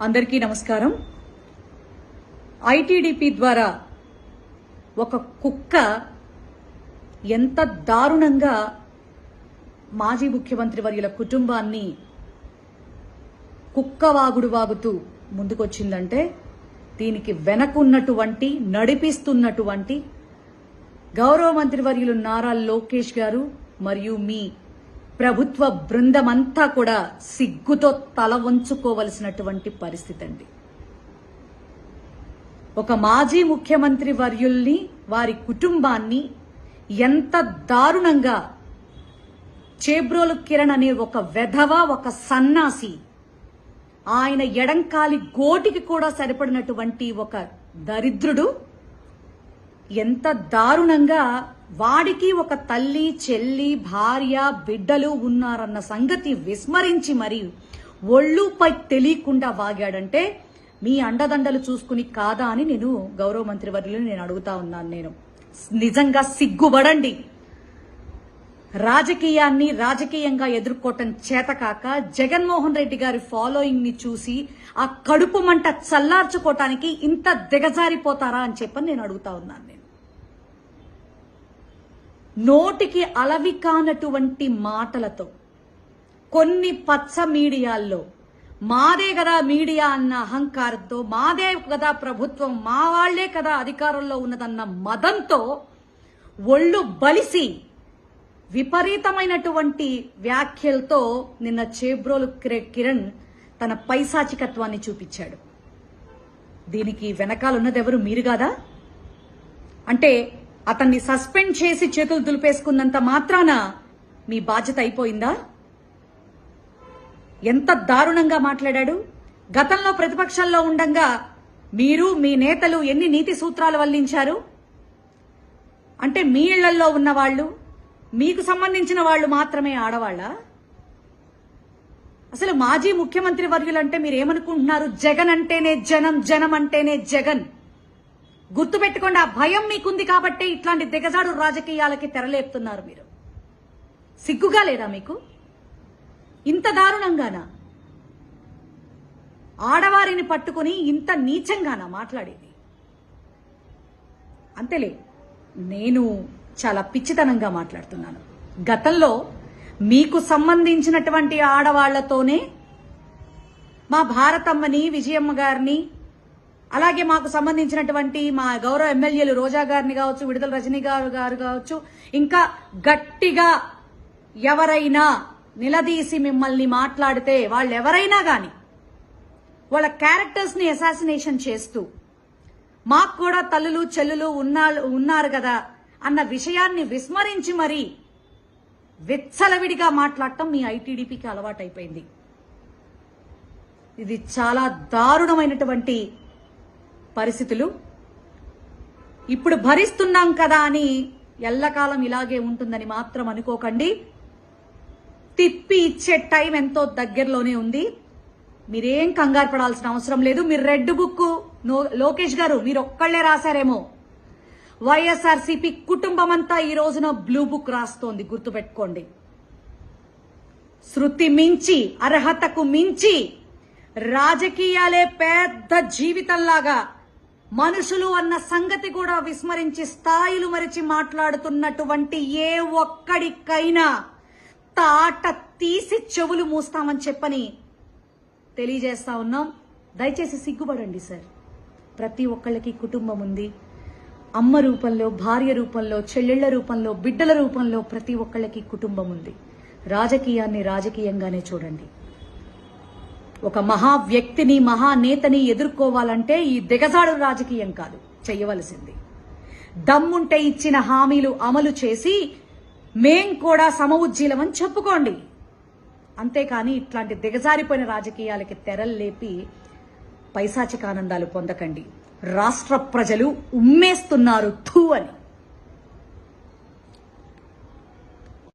అందరికీ నమస్కారం. ఐటీడీపీ ద్వారా ఒక కుక్క ఎంత దారుణంగా మాజీ ముఖ్యమంత్రి వర్యుల కుటుంబాన్ని కుక్క వాగుడు వాగుతూ ముందుకొచ్చిందంటే దీనికి వెనకున్నటువంటి నడిపిస్తున్నటువంటి గౌరవ మంత్రివర్యులు నారా లోకేష్ గారు మరియు మీ ప్రభుత్వ బృందమంతా కూడా సిగ్గుతో తల వంచుకోవలసినటువంటి పరిస్థితి అండి ఒక మాజీ ముఖ్యమంత్రి వర్యుల్ని వారి కుటుంబాన్ని ఎంత దారుణంగా చేబ్రోలు కిరణ్ అనే ఒక వెధవ ఒక సన్నాసి ఆయన ఎడంకాలి గోటికి కూడా సరిపడినటువంటి ఒక దరిద్రుడు ఎంత దారుణంగా వాడికి ఒక తల్లి చెల్లి భార్య బిడ్డలు ఉన్నారన్న సంగతి విస్మరించి మరి ఒళ్ళుపై తెలియకుండా వాగాడంటే మీ అండదండలు చూసుకుని కాదా అని నేను గౌరవ మంత్రి వర్యులు నేను అడుగుతా ఉన్నాను నేను. నిజంగా సిగ్గుపడండి. రాజకీయాన్ని రాజకీయంగా ఎదుర్కోవటం చేతకాక జగన్మోహన్ రెడ్డి గారి ఫాలోయింగ్ని చూసి ఆ కడుపు మంట చల్లార్చుకోవటానికి ఇంత దిగజారిపోతారా అని చెప్పని నేను అడుగుతా ఉన్నాను నోటికి అలవి కానటువంటి మాటలతో కొన్ని పచ్చ మీడియాల్లో మాదే కదా మీడియా అన్న అహంకారంతో మాదే కదా ప్రభుత్వం మా వాళ్ళే కదా అధికారంలో ఉన్నదన్న మదంతో ఒళ్ళు బలిసి విపరీతమైనటువంటి వ్యాఖ్యలతో నిన్న చేబ్రోలు కిరణ్ తన పైశాచికత్వాన్ని చూపించాడు. దీనికి వెనకాలన్నదెవరు మీరు కాదా? అంటే అతన్ని సస్పెండ్ చేసి చేతులు దులిపేసుకున్నంత మాత్రాన మీ బాధ్యత అయిపోయిందా? ఎంత దారుణంగా మాట్లాడాడు? గతంలో ప్రతిపక్షంలో ఉండంగా మీరు మీ నేతలు ఎన్ని నీతి సూత్రాలు వల్లించారు? అంటే మీ ఇళ్ళలో ఉన్న వాళ్ళు మీకు సంబంధించిన వాళ్ళు మాత్రమే ఆడవాళ్ళ? అసలు మాజీ ముఖ్యమంత్రి వర్యులంటే మీరు ఏమనుకుంటున్నారు జగన్ అంటేనే జనం జనం అంటేనే జగన్. గుర్తుపెట్టుకోండి ఆ భయం మీకుంది కాబట్టే ఇట్లాంటి దిగజాడు రాజకీయాలకి తెరలేపుతున్నారు మీరు. సిగ్గుగా లేదా మీకు? ఇంత దారుణంగానా? ఆడవారిని పట్టుకుని ఇంత నీచంగానా మాట్లాడేది? అంతేలే నేను చాలా పిచ్చితనంగా మాట్లాడుతున్నాను. గతంలో మీకు సంబంధించినటువంటి ఆడవాళ్ళతోనే మా భారతమ్మని విజయమ్మ గారిని అలాగే మాకు సంబంధించినటువంటి మా గౌరవ ఎమ్మెల్యేలు రోజా గారిని కావచ్చు విడుదల రజనీ గారు గారు కావచ్చు ఇంకా గట్టిగా ఎవరైనా నిలదీసి మిమ్మల్ని మాట్లాడితే వాళ్ళు ఎవరైనా గాని వాళ్ళ క్యారెక్టర్స్ని అసాసినేషన్ చేస్తూ మాకు కూడా తల్లులు చెల్లులు ఉన్నా ఉన్నారు కదా అన్న విషయాన్ని విస్మరించి మరి విచ్చలవిడిగా మాట్లాడటం మీ ఐటీడీపీకి అలవాటైపోయింది. ఇది చాలా దారుణమైనటువంటి పరిస్థితులు ఇప్పుడు భరిస్తున్నాం కదా అని ఎల్లకాలం ఇలాగే ఉంటుందని మాత్రం అనుకోకండి. తిప్పి ఇచ్చే టైం ఎంతో దగ్గరలోనే ఉంది. మీరేం కంగారు పడాల్సిన అవసరం లేదు. మీరు రెడ్ బుక్ లోకేష్ గారు మీరు ఒక్కళ్ళే రాశారేమో. వైఎస్ఆర్సీపీ కుటుంబం అంతా ఈ రోజున బ్లూ బుక్ రాస్తోంది గుర్తుపెట్టుకోండి. శృతి మించి అర్హతకు మించి రాజకీయాలే పెద్ద జీవితంలాగా మనుషులు అన్న సంగతి కూడా విస్మరించి స్థాయిలు మరిచి మాట్లాడుతున్నటువంటి ఏ ఒక్కడికైనా తాట తీసి చెవులు మూస్తామని చెప్పని తెలియజేస్తా ఉన్నాం. దయచేసి సిగ్గుపడండి సార్. ప్రతి ఒక్కళ్ళకి కుటుంబం ఉంది. అమ్మ రూపంలో భార్య రూపంలో చెల్లెళ్ళ రూపంలో బిడ్డల రూపంలో ప్రతి ఒక్కళ్ళకి కుటుంబం ఉంది. రాజకీయాన్ని రాజకీయంగానే చూడండి. ఒక మహా వ్యక్తిని మహానేతని ఎదుర్కోవాలంటే ఈ దిగజాడు రాజకీయం కాదు. చెయ్యవలసింది దమ్ముంటే ఇచ్చిన హామీలు అమలు చేసి మేం కూడా సమఉజ్జీలమని చెప్పుకోండి. అంతేకాని ఇట్లాంటి దిగజారిపోయిన రాజకీయాలకి తెరల్లేపి పైశాచిక ఆనందాలు పొందకండి. రాష్ట్ర ప్రజలు ఉమ్మేస్తున్నారు థూ అని.